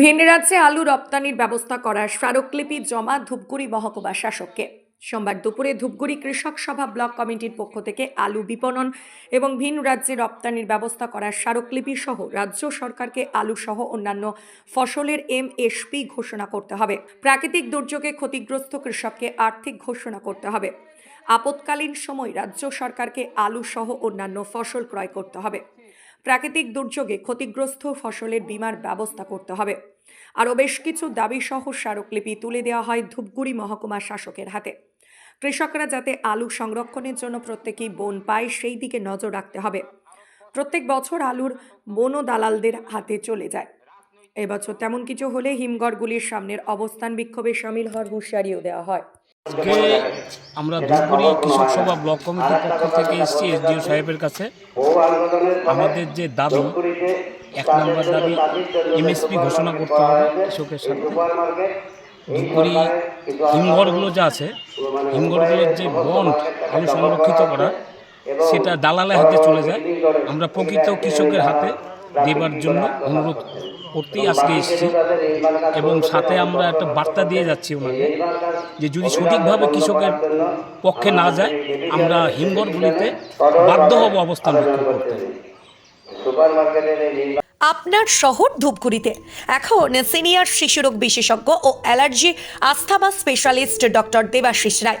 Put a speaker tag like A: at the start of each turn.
A: ভিন রাজ্যে আলু রপ্তানির ব্যবস্থা করার স্মারকলিপি জমা ধূপগুড়ি মহকুমা শাসককে। সোমবার দুপুরে ধূপগুড়ি কৃষক সভা ব্লক কমিটির পক্ষ থেকে আলু বিপণন এবং ভিন রাজ্যে রপ্তানির ব্যবস্থা করার স্মারকলিপি সহ রাজ্য সরকারকে আলু সহ অন্যান্য ফসলের এমএসপি ঘোষণা করতে হবে। প্রাকৃতিক দুর্যোগে ক্ষতিগ্রস্ত কৃষককে আর্থিক ঘোষণা করতে হবে। আপৎকালীন সময় রাজ্য সরকারকে আলু সহ অন্যান্য ফসল ক্রয় করতে হবে। প্রাকৃতিক দুর্যোগে ক্ষতিগ্রস্ত ফসলের বীমার ব্যবস্থা করতে হবে। আরও বেশ কিছু দাবিসহ স্মারকলিপি তুলে দেওয়া হয় ধূপগুড়ি মহকুমা শাসকের হাতে। কৃষকরা যাতে আলু সংরক্ষণের জন্য প্রত্যেকেই বন পায়, সেই দিকে নজর রাখতে হবে। প্রত্যেক বছর আলুর বনো দালালদের হাতে চলে যায়। এবছর তেমন কিছু হলে হিমঘরগুলির সামনের অবস্থান বিক্ষোভে সামিল হওয়ার হুঁশিয়ারিও দেওয়া হয়।
B: আজকে আমরা ধূপগুড়ি কৃষক সভা ব্লক কমিটির পক্ষ থেকে এসেছি এসডিও সাহেবের কাছে। আমাদের যে দাবি, এক নম্বর দাবি এমএসপি ঘোষণা করতে হবে কৃষকের সাথে ধূপগুড়ি হিমঘরগুলো যা আছে, হিমঘরগুলোর যে বন্ড আলু সংরক্ষিত করা, সেটা দালালের হাতে চলে যায়। আমরা প্রকৃত কৃষকের হাতে দেবার জন্য অনুরোধ করতেই আজকে এসেছি। এবং সাথে আমরা একটা বার্তা দিয়ে যাচ্ছি ওনাকে, যে যদি সঠিকভাবে কৃষকের পক্ষে না যায়, আমরা হিমঘরগুলিতে বাধ্য হব অবস্থান বিক্ষোভ করতে।
A: আপনার শহর ধূপগুড়িতে। এখন সিনিয়র শিশুরোগ বিশেষজ্ঞ ও allergy asthma specialist doctor Debashis Roy.